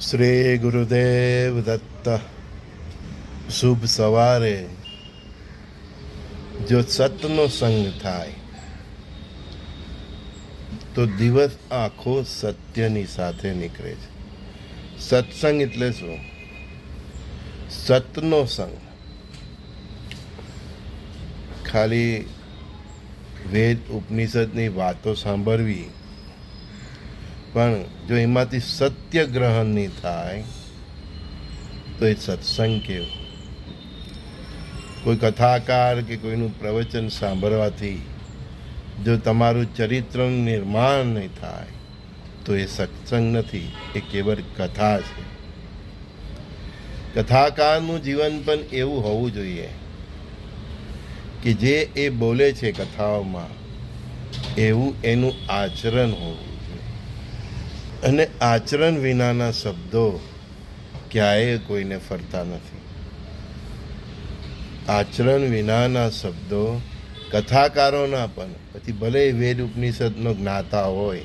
શ્રી ગુરુદેવ દત્ત શુભ સવારે જો સતનો સંગ થાય તો દિવસ આખો સત્યની સાથે નીકળે છે. સત્સંગ એટલે શું? સતનો સંગ. ખાલી વેદ ઉપનિષદની વાતો સાંભળવી પણ જો એમાંથી સત્ય ગ્રહણ નહીં થાય, તો એ સત્સંગ કેવો? કોઈ કથાકાર કે કોઈનું પ્રવચન સાંભળવાથી જો તમારું ચરિત્રનું નિર્માણ નહીં થાય, તો એ સત્સંગ નથી, એ કેવળ કથા છે. કથાકારનું જીવન પણ એવું હોવું જોઈએ કે જે એ બોલે છે કથાઓમાં, એવું એનું આચરણ હોવું અને આચરણ વિનાના શબ્દો ક્યાંય કોઈને ફરતા નથી. આચરણ વિનાના શબ્દો કથાકારોના પણ, પછી ભલે વેદ ઉપનિષદનો જ્ઞાતા હોય,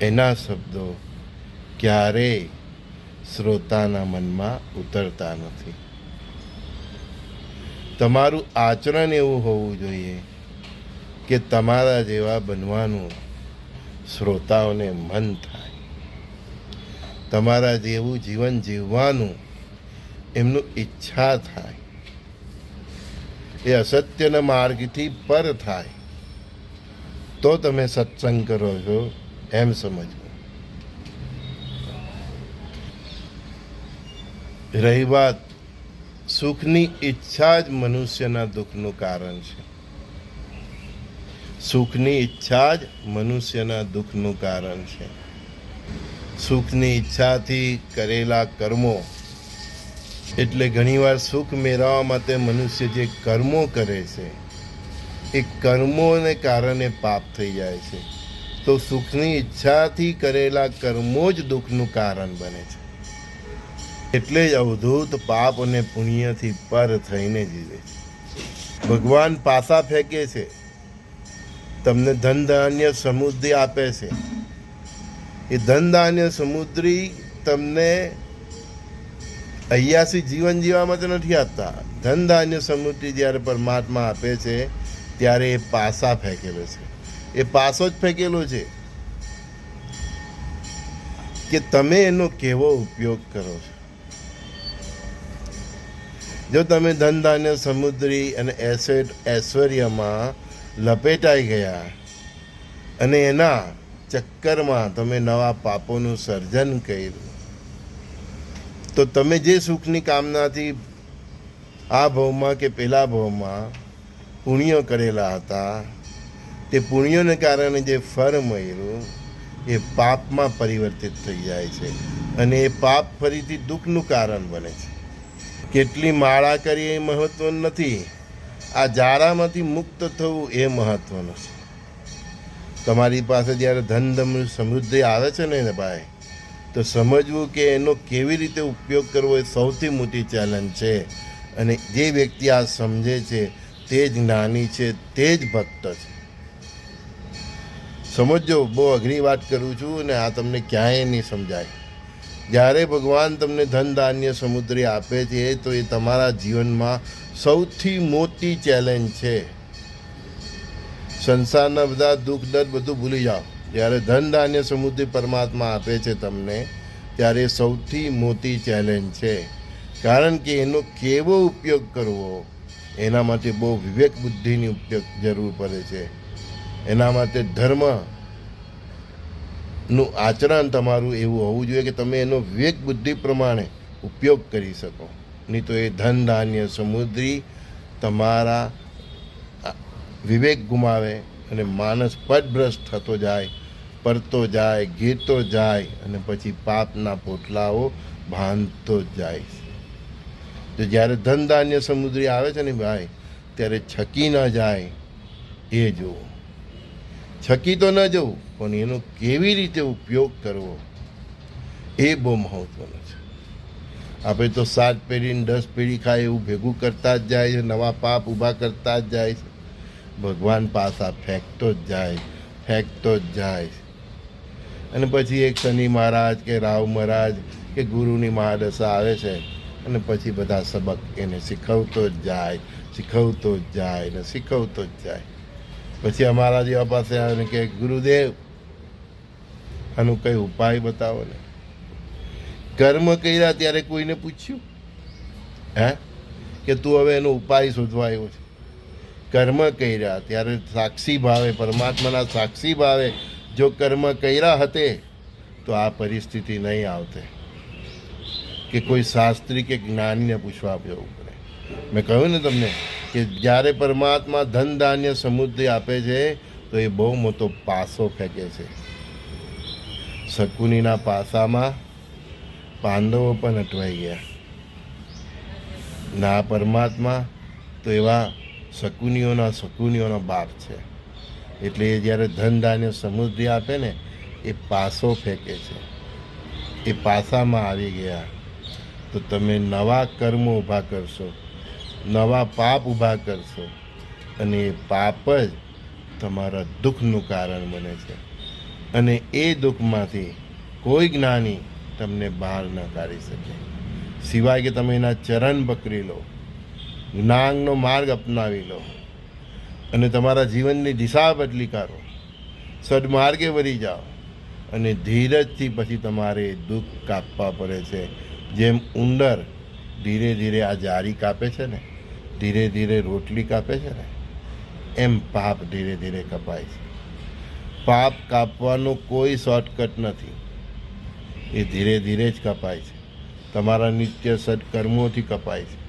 એના શબ્દો ક્યારેય શ્રોતાના મનમાં ઉતરતા નથી. તમારું આચરણ એવું હોવું જોઈએ કે તમારા જેવા બનવાનું શ્રોતાઓને મન થાય. તમારા જેવું જીવન જીવવાનું એમનું ઈચ્છા થાય. એ અસત્યના માર્ગથી પર થાય. તો તમે સત્સંગ કરો છો એમ સમજવું. રહી વાત સુખની ઈચ્છા જ મનુષ્યના દુઃખનું કારણ છે. સુખની ઈચ્છા જ મનુષ્યના દુઃખનું કારણ છે. સુખની ઈચ્છાથી કરેલા કર્મો એટલે ઘણીવાર સુખ મેળવવા માટે મનુષ્ય જે કર્મો કરે છે, એ કર્મોને કારણે પાપ થઈ જાય છે. તો સુખની ઈચ્છાથી કરેલા કર્મો જ દુઃખનું કારણ બને છે. એટલે જ અવધૂત પાપ અને પુણ્યથી પર થઈને જીવે છે. ભગવાન પાસા ફેંકે છે. તમને ધન ધાન્ય સમૃદ્ધિ આપે છે. એ ધન ધાન્ય સમુદ્રી તમને અહીંયાથી જીવન જીવવા માટે નથી આપતા. ધન ધાન્ય સમૃદ્ધિ જ્યારે પરમાત્મા આપે છે, ત્યારે એ પાસા ફેંકેલો છે. એ પાસો જ ફેંકેલો છે કે તમે એનો કેવો ઉપયોગ કરો છો. જો તમે ધન ધાન્ય સમુદ્રી અને એસેટ ઐશ્વર્યમાં લપેટાઈ ગયા. અને એના ચક્કરમાં તમે નવા પાપોનું સર્જન કર્યું. તો તમે જે સુખની કામનાથી આ ભાવમાં કે પેલા ભાવમાં પુણ્યો કરેલા હતા, તે પુણ્યોને કારણે જે ફળ મળ્યું, એ પાપમાં પરિવર્તિત થઈ જાય છે. અને એ પાપ ફરીથી દુઃખનું કારણ બને છે. કેટલી માળા કરી એ મહત્વનું નથી. આ જારામાંથી મુક્ત થવું એ મહત્વનું છે. તમારી પાસે જ્યારે ધન ધમ સમૃદ્ધિ આવે છે ને ભાઈ, તો સમજવું કે એનો કેવી રીતે ઉપયોગ કરવો એ સૌથી મોટી ચેલેન્જ છે. અને જે વ્યક્તિ આ સમજે છે, તે જ જ્ઞાની છે, તે જ ભક્ત છે. સમજજો, બહુ અઘરી વાત કરું છું અને આ તમને ક્યાંય નહીં સમજાય. જ્યારે ભગવાન તમને ધન ધાન્ય સમુદ્રી આપે છે, તો એ તમારા જીવનમાં સૌથી મોટી ચેલેન્જ છે. સંસારના બધા દુઃખ, દર્દ બધું ભૂલી જાઓ. જ્યારે ધન ધાન્ય સમુદ્રી પરમાત્મા આપે છે તમને, ત્યારે સૌથી મોટી ચેલેન્જ છે. કારણ કે એનો કેવો ઉપયોગ કરવો, એના માટે બહુ વિવેક બુદ્ધિની ઉપયોગ જરૂર પડે છે. એના માટે ધર્મ નું આચરણ તમારું એવું હોવું જોઈએ કે તમે એનો વિવેક બુદ્ધિ પ્રમાણે ઉપયોગ કરી શકો. નહીં તો એ ધન, ધાન્ય, સમુદ્રી તમારા વિવેક ગુમાવે અને માણસ પદભ્રષ્ટ થતો જાય, પરતો જાય, ગીરતો જાય અને પછી પાપના પોટલાઓ બાંધતો જાય તો જ્યારે ધન, ધાન્ય, સમુદ્રી આવે છે ને ભાઈ, ત્યારે છકી ન જાય, એ જુઓ છકી તો ન જવું. પણ એનો કેવી રીતે ઉપયોગ કરવો એ બહુ મહત્ત્વનું છે. આપણે તો સાત પેઢીને દસ પેઢી ખાય એવું ભેગું કરતા જ જાય છે, નવા પાપ ઊભા કરતા જ જાય છે. ભગવાન પાસા ફેંકતો જ જાય, ફેંકતો જ જાય અને પછી એક શનિ મહારાજ કે રાવ મહારાજ કે ગુરુની મહાદશા આવે છે અને પછી બધા સબક એને શીખવતો જ જાય, શીખવતો જ જાય ને શીખવતો જ જાય. પછી અમારા જેવા પાસે આવે કે ગુરુદેવ આનું કઈ ઉપાય બતાવો ને? કર્મ કર્યા ત્યારે કોઈને પૂછ્યું? હે? કે તું હવે એનો ઉપાય શોધવા આવ્યો છે? કર્મ કર્યા ત્યારે સાક્ષી ભાવે, પરમાત્માના સાક્ષી ભાવે જો કર્મ કર્યા હતે, તો આ પરિસ્થિતિ નહીં આવતે. કે કોઈ શાસ્ત્રી કે જ્ઞાનીને પૂછવા જવું પડે મેં કહ્યું ને તમને કે જ્યારે પરમાત્મા ધન ધાન્ય સમૃદ્ધિ આપે છે, તો એ બહુ મોટો પાસો ફેંકે છે. શકુનીના પાસામાં પાંડવો પણ અટવાઈ ગયા. ના પરમાત્મા તો એવા શકુનીઓના શકુનીઓનો બાપ છે. એટલે એ જ્યારે ધન ધાન્ય સમૃદ્ધિ આપે ને, એ પાસો ફેંકે છે. એ પાસામાં આવી ગયા. તો તમે નવા કર્મો ઊભા કરશો, નવા પાપ ઊભા કરશો અને એ પાપ જ તમારા દુઃખનું કારણ બને છે. અને એ દુઃખમાંથી કોઈ જ્ઞાની તમને બહાર ન કાઢી શકે. સિવાય કે તમે એના ચરણ પકડી લો, જ્ઞાનનો માર્ગ અપનાવી લો અને તમારા જીવનની દિશા બદલી કરો સદમાર્ગે વળી જાઓ અને ધીરજથી પછી તમારે દુઃખ કાપવા પડે છે. જેમ ઉંદર ધીરે ધીરે આ જારી કાપે છે ને, ધીરે ધીરે રોટલી કાપે છે ને, એમ પાપ ધીરે ધીરે કપાય છે. પાપ કાપવાનો કોઈ શોર્ટકટ નથી. એ ધીરે ધીરે જ કપાય છે. તમારા નિત્ય સદકર્મોથી કપાય છે.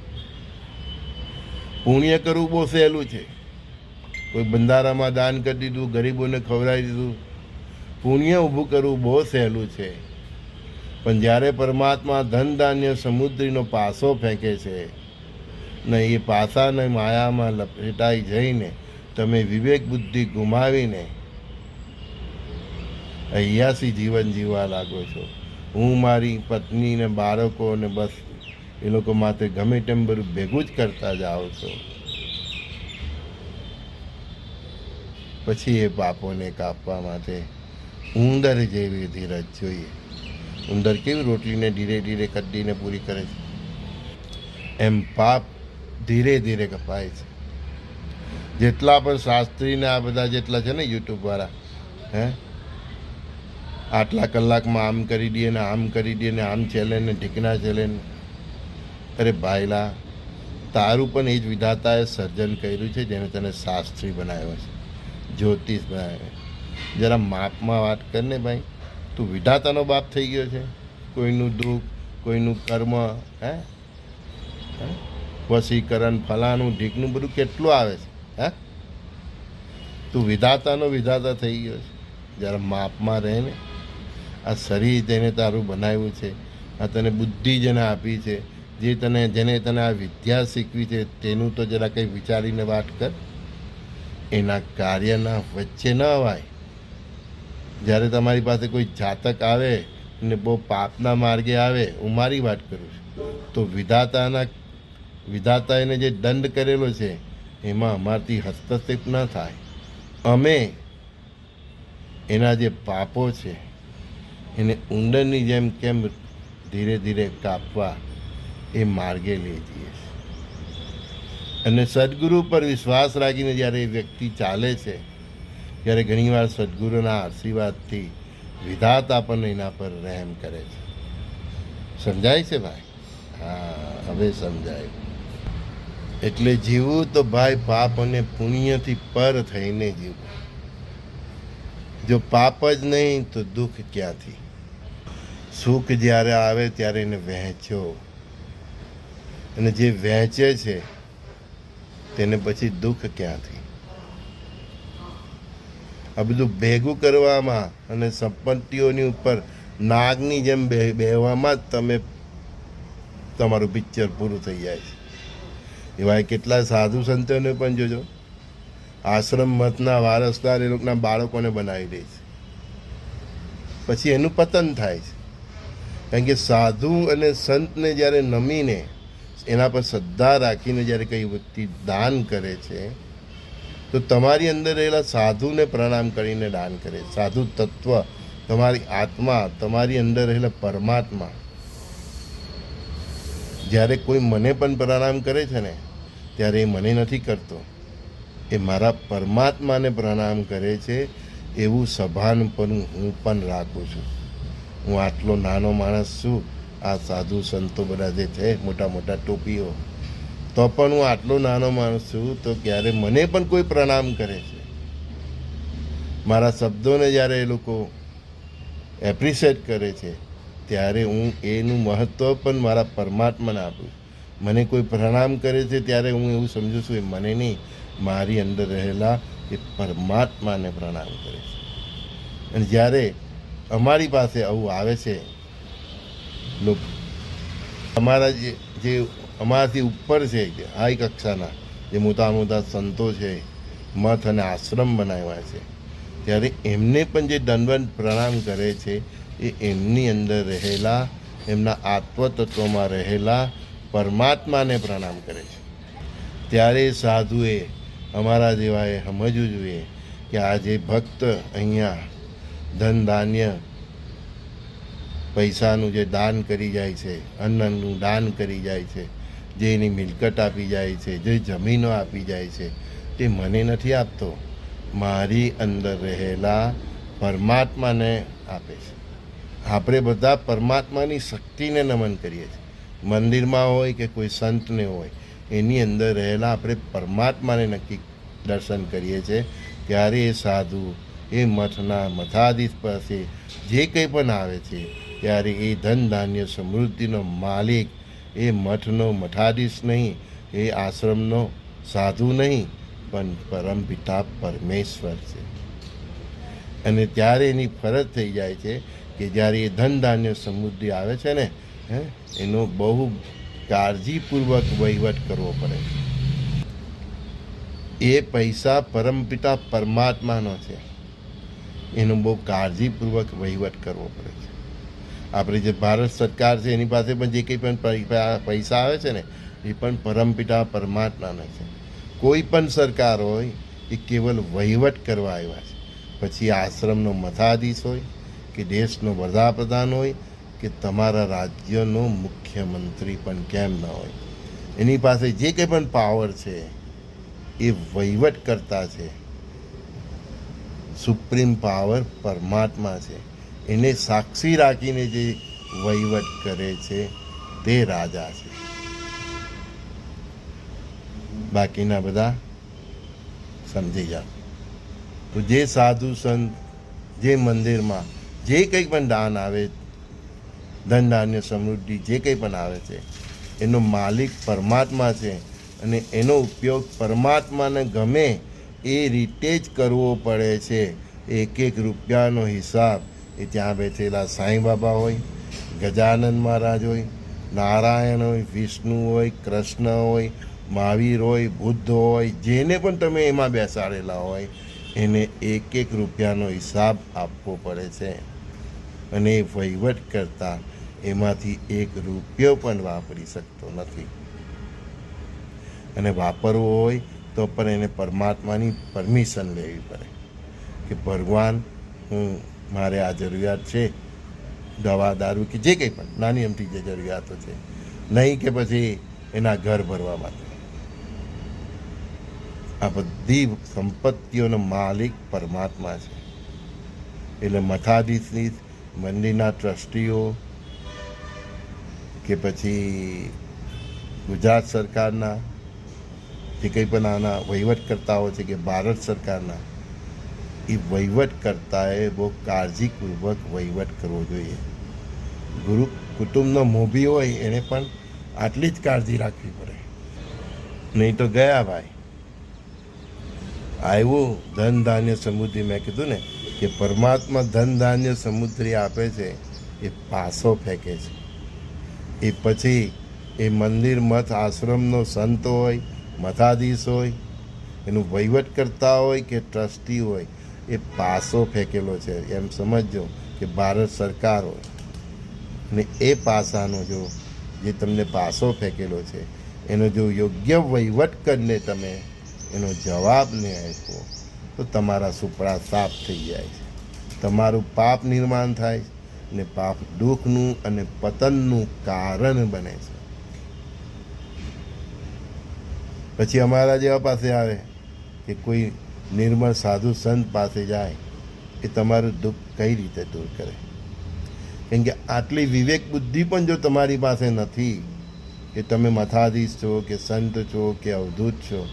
પુણ્ય કરવું બહુ સહેલું છે. કોઈ બંધારામાં દાન કરી દીધું, ગરીબોને ખવડાવી દીધું. પુણ્ય ઊભું કરવું બહુ સહેલું છે. પણ જ્યારે પરમાત્મા ધન ધાન્ય સમુદ્રીનો પાસો ફેંકે છે, ને એ પાસાને માયામાં લપેટાઈ જઈને તમે વિવેક બુદ્ધિ ગુમાવીને અયાસી જીવન જીવવા લાગો છો. હું મારી પત્ની ને બાળકો ને બસ એ લોકો માટે ગમે તેમ બધું ભેગું જ કરતા જાઓ છો. પછી એ પાપોને કાપવા માટે ઉંદર જેવી ધીરજ જોઈએ. ઉંદર કેવી રોટલીને ધીરે ધીરે કદીને પૂરી કરે છે. એમ પાપ ધીરે ધીરે કપાય છે. જેટલા પણ શાસ્ત્રીને આ બધા જેટલા છે ને યુટ્યુબવાળા હે? આટલા કલાકમાં આમ કરી દઈએ ને આમ કરી દઈએ ને આમ ચેલે ને ઢીકના ચેલે અરે ભાઈલા, તારું પણ એ જ વિધાતાએ સર્જન કર્યું છે જેને તને શાસ્ત્રી બનાવ્યો છે, જ્યોતિષ બનાવ્યો જરા માપમાં વાત કર ભાઈ, તું વિધાતાનો બાપ થઈ ગયો છે. કોઈનું દુઃખ, કોઈનું કર્મ, હે? વશીકરણ ફલાનું ઢીકનું બધું કેટલું આવે છે, હે? તું વિધાતાનો વિધાતા થઈ ગયો છે. જરા માપમાં રહે ને. આ શરીર તેને તારું બનાવ્યું છે, આ તને બુદ્ધિ જેને આપી છે, જે તને, જેને તને આ વિદ્યા શીખવી છે, તેનું તો જરા કંઈ વિચારીને વાત કર. એના કાર્યના વચ્ચે ન અવાય જ્યારે તમારી પાસે કોઈ જાતક આવે ને બહુ પાપના માર્ગે આવે, હું મારી વાત કરું છું. તો વિધાતાના, વિધાતા એને જે દંડ કરેલો છે, એમાં અમારથી હસ્તક્ષેપ ન થાય. અમે એના જે પાપો છે એને ઉંદરની જેમ કેમ ધીરે ધીરે કાપવા એ માર્ગે લઈ જઈએ છીએ. અને સદગુરુ પર વિશ્વાસ રાખીને જ્યારે એ વ્યક્તિ ચાલે છે, ત્યારે ઘણીવાર સદગુરુના આશીર્વાદથી વિધાતા પણ એના પર રહેમ કરે છે. સમજાય છે ભાઈ? હા, હવે સમજાય. એટલે જીવવું તો ભાઈ પાપ અને પુણ્યથી પર થઈને જીવવું. જો પાપ જ નહીં, તો દુઃખ ક્યાંથી? સુખ જ્યારે આવે ત્યારે એને વહેંચો. અને જે વહેંચે છે, તેને પછી દુઃખ ક્યાંથી? આ બધું ભેગું કરવામાં અને સંપત્તિઓની ઉપર નાગની જેમ બેહવામાં જ તમે, તમારું પિક્ચર પૂરું થઈ જાય છે. એવા કેટલા સાધુ સંતોને પણ જોજો. આશ્રમ મતના વારસદાર એ લોકોના બાળકોને બનાવી દે છે. પછી એનું પતન થાય છે. કારણ કે સાધુ અને સંતને જ્યારે નમીને એના પર શ્રદ્ધા રાખીને જ્યારે કંઈ વ્યક્તિ દાન કરે છે, તો તમારી અંદર રહેલા સાધુને પ્રણામ કરીને દાન કરે સાધુ તત્વ, તમારી આત્મા, તમારી અંદર રહેલા પરમાત્મા. જ્યારે કોઈ મને પણ પ્રણામ કરે છે ને, ત્યારે એ મને નથી કરતો. એ મારા પરમાત્માને પ્રણામ કરે છે, એવું સભાન પણ હું પણ રાખું છું. હું આટલો નાનો માણસ છું, આ સાધુ સંતો બધા જે છે, મોટા મોટા ટોપીઓ. તો પણ હું આટલો નાનો માણસ છું, તો ક્યારે મને પણ કોઈ પ્રણામ કરે છે? મારા શબ્દોને જ્યારે એ લોકો એપ્રિશિએટ કરે છે, ત્યારે હું એનું મહત્ત્વ પણ મારા પરમાત્માને આપું મને કોઈ પ્રણામ કરે છે, ત્યારે હું એવું સમજુ છું, એ મને નહીં. મારી અંદર રહેલા એ પરમાત્માને પ્રણામ કરે છે. અને જ્યારે અમારી પાસે આવું આવે છે લોકો અમારા જે અમારાથી ઉપર છે હાઈ કક્ષાના, જે મોટા મોટા સંતો છે, મઠ અને આશ્રમ બનાવ્યા છે, ત્યારે એમને પણ જે દંડવત પ્રણામ કરે છે, એ એમની અંદર રહેલા, એમના આત્મતત્વમાં રહેલા પરમાત્માને પ્રણામ કરે છે. ત્યારે સાધુએ અમારા જેવાએ સમજવું જોઈએ કે આ જે ભક્ત અહીંયા ધન ધાન્ય પૈસાનું જે દાન કરી જાય છે, અન્નનું દાન કરી જાય છે, જે એની મિલકત આપી જાય છે, જે જમીનો આપી જાય છે, તે મને નથી આપતો. મારી અંદર રહેલા પરમાત્માને આપે છે. આપણે બધા પરમાત્માની શક્તિને નમન કરીએ છીએ. મંદિરમાં હોય કે કોઈ સંતને હોય એની અંદર રહેલા આપણે પરમાત્માને નક્કી દર્શન કરીએ છીએ ત્યારે એ સાધુ, એ મઠના મઠાધીશ પાસે જે કંઈ પણ આવે છે ત્યારે એ ધન ધાન્ય સમૃદ્ધિનો માલિક, એ મઠનો મઠાધીશ નહીં, એ આશ્રમનો સાધુ નહીં, પણ પરમપિતા પરમેશ્વર છે. અને ત્યારે એની ફરજ થઈ જાય છે કે જ્યારે એ ધન ધાન્ય સમૃદ્ધિ આવે છે ને, હે, એનો બહુ કાળજીપૂર્વક વહીવટ કરવો પડે. છે એ પૈસા પરમપિતા પરમાત્માનો છે. એનો બહુ કાળજીપૂર્વક વહીવટ કરવો પડે છે. આપણે જે ભારત સરકાર છે, એની પાસે પણ જે કંઈ પણ પૈસા આવે છે ને, એ પણ પરમપિતા પરમાત્માના છે. કોઈ પણ સરકાર હોય, એ કેવલ વહીવટ કરવા આવ્યા છે. પછી આશ્રમનો મથાધીશ હોય, કે દેશનો વડાપ્રધાન હોય કે તમારા રાજ્યનો મુખ્યમંત્રી પણ કેમ ન હોય? એની પાસે જે કંઈ પણ પાવર છે, એ વહીવટ કરતા છે. સુપ્રીમ પાવર પરમાત્મા છે. એને સાક્ષી રાખીને જે વહીવટ કરે છે, તે રાજા છે. બાકીના બધા સમજી જાઓ. તો જે સાધુ સંત, જે મંદિરમાં જે કંઈ પણ દાન આવે ધન ધાન્ય સમૃદ્ધિ જે કંઈ પણ આવે છે, એનો માલિક પરમાત્મા છે અને એનો ઉપયોગ પરમાત્માને ગમે એ રીતે જ કરવો પડે છે. એક એક રૂપિયાનો હિસાબ એ ત્યાં બેઠેલા સાંઈ બાબા હોય ગજાનંદ મહારાજ હોય, નારાયણ હોય, વિષ્ણુ હોય, કૃષ્ણ હોય, મહાવીર હોય, બુદ્ધ હોય, જેને પણ તમે એમાં બેસાડેલા હોય, એને એક એક રૂપિયાનો હિસાબ આપવો પડે છે. અને એ વહીવટ કરતાં એમાંથી એક રૂપિયો પણ વાપરી શકતો નથી. અને વાપરવો હોય તો પણ એને પરમાત્માની પરમિશન લેવી પડે કે ભગવાન, હું, મારે આ જરૂરિયાત છે. દવા, દારૂ કે જે કંઈ પણ, નાની અમથી જે જરૂરિયાતો છે. નહીં કે પછી એના ઘર ભરવા માટે. આ બધી સંપત્તિઓનો માલિક પરમાત્મા છે. એટલે મઠાધીશની, મંદિરના ટ્રસ્ટીઓ કે પછી ગુજરાત સરકારના જે કંઈ પણ આના વહીવટકર્તાઓ છે કે ભારત સરકારના, એ વહીવટકર્તાએ બહુ કાળજીપૂર્વક વહીવટ કરવો જોઈએ. ગુરુ કુટુંબનો મોભી હોય એણે પણ આટલી જ કાળજી રાખવી પડે. નહીં તો ગયા ભાઈ. આવ્યું ધન ધાન્ય સમૃદ્ધિ. મેં કીધું ને કે પરમાત્મા ધન ધાન્ય સમૃદ્ધિ આપે છે, એ પાસો ફેંકે છે. એ પછી એ મંદિર મઠ આશ્રમનો સંત હોય, મઠાધીશ હોય, એનું વહીવટ કરતા હોય કે ટ્રસ્ટી હોય, એ પાસો ફેંકેલો છે. એમ સમજજો કે ભારત સરકાર હોય. અને એ પાસાનો જો, જે તમને પાસો ફેંકેલો છે, એનો જો યોગ્ય વહીવટ કરીને તમે એનો જવાબ નહીં આપો, તો તમારા સુપડા સાફ થઈ જાય છે. તમારું પાપ નિર્માણ થાય ને પાપ દુઃખનું અને પતનનું કારણ બને છે. પછી અમારા જેવા પાસે આવે કે કોઈ નિર્મળ સાધુ સંત પાસે જાય એ તમારું દુઃખ કઈ રીતે દૂર કરે. કેમ કે આટલી વિવેક બુદ્ધિ પણ જો તમારી પાસે નથી કે તમે મથાધીશ છો, કે સંત છો, કે અવધૂત છો,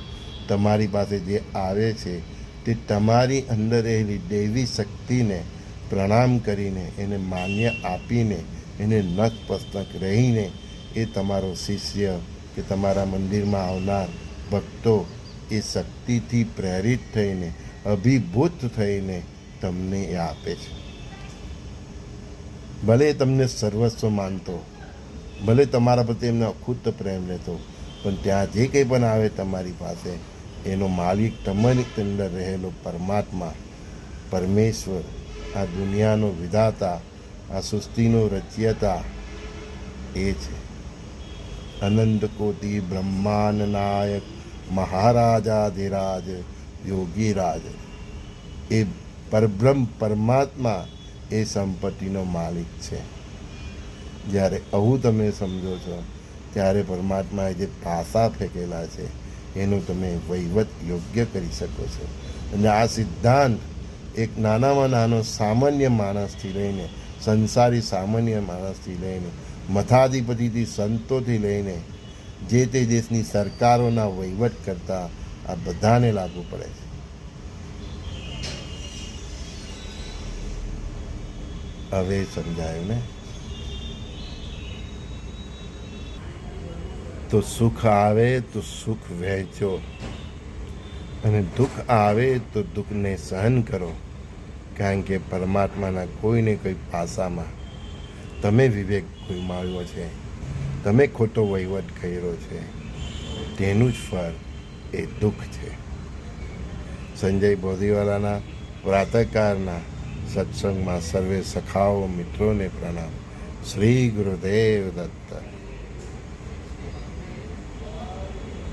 તમારી પાસે જે આવે છે તે તમારી અંદર રહેલી દૈવી શક્તિને પ્રણામ કરીને એને માન્ય આપીને એને નખ રહીને એ તમારો શિષ્ય કે તમારા મંદિરમાં આવનાર ભક્તો એ શક્તિથી પ્રેરિત થઈને, અભિભૂત થઈને તમને એ આપે છે. ભલે તમને સર્વસ્વ માનતો, ભલે તમારા પ્રત્યે એમને અખૂટ પ્રેમ રહેતો, પણ ત્યાં જે કંઈ પણ આવે તમારી પાસે, એનો માલિક તમારી અંદર રહેલો પરમાત્મા, પરમેશ્વર આ દુનિયાનો વિધાતા, આ સૃષ્ટિનો રચયતા એ છે. અનંત કોટી બ્રહ્માંડ નાયક મહારાજાધિરાજ યોગીરાજ એ પરબ્રહ્મ પરમાત્મા એ સંપત્તિનો માલિક છે. જ્યારે આવું તમે સમજો છો, ત્યારે પરમાત્માએ જે પાસા ફેંકેલા છે, એનું તમે વહીવટ યોગ્ય કરી શકો છો. અને આ સિદ્ધાંત એક નાનામાં નાનો સામાન્ય માણસથી લઈને, સંસારી સામાન્ય માણસથી લઈને મથાધિપતિથી સંતોથી લઈને, જે તે દેશની સરકારોના વહીવટ કરતા આ બધાને લાગુ પડે છે. હવે સમજાયું ને? તો સુખ આવે, તો સુખ વહેંચો. અને દુઃખ આવે તો દુઃખને સહન કરો, કારણ કે પરમાત્માના કોઈને કોઈ પાસામાં તમે વિવેક ગુમાવ્યો છે, તમે ખોટો વહીવટ કર્યો છે, તેનું જ ફળ એ દુઃખ છે. સંજય બોધીવાલાના પ્રાતકારના સત્સંગમાં સર્વે સખાઓ મિત્રોને પ્રણામ. શ્રી ગુરુદેવ દત્ત.